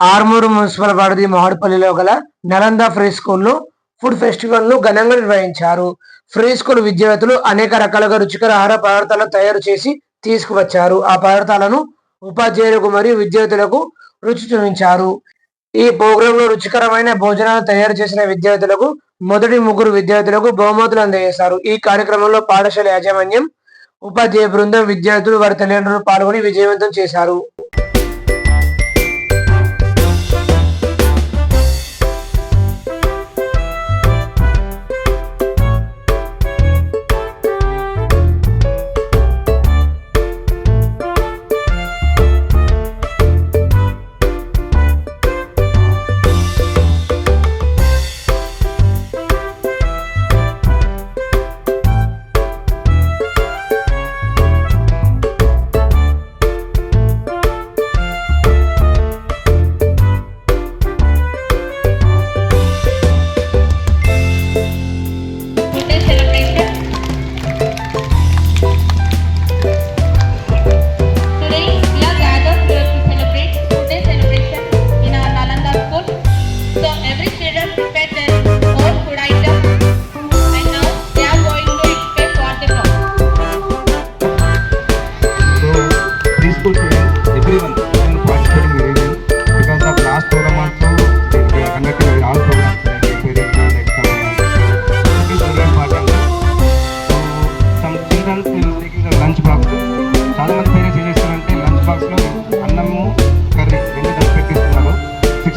Armoor municipal పరిధి మహడిపల్లిలో గల నలంద ఫ్రీ స్కూల్ను ఫుడ్ ఫెస్టివల్ను ఘనంగా నిర్వహించారు. ఫ్రీ స్కూల్ విద్యార్థులు అనేక రకాలుగా రుచికర ఆహార పదార్థాలను తయారు చేసి తీసుకువచ్చారు. ఆ పదార్థాలను ఉపాధ్యాయులకు మరియు విద్యార్థులకు రుచి చూపించారు. ఈ ప్రోగ్రాంలో రుచికరమైన భోజనాలు తయారు చేసిన విద్యార్థులకు మొదటి ముగ్గురు విద్యార్థులకు బహుమతులు అందజేశారు. ఈ కార్యక్రమంలో పాఠశాల యాజమాన్యం ఉపాధ్యాయ బృందం విద్యార్థులు వారి తల్లిదండ్రులు పాల్గొని విజయవంతం చేశారు.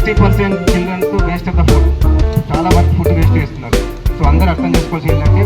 సిక్స్టీ పర్సెంట్ చిల్డ్రన్కు వేస్ట్ ఆఫ్ ద ఫుడ్ చాలా వరకు ఫుడ్ వేస్ట్ చేస్తున్నారు. సో అందరూ అర్థం చేసుకోవాల్సింది ఏంటంటే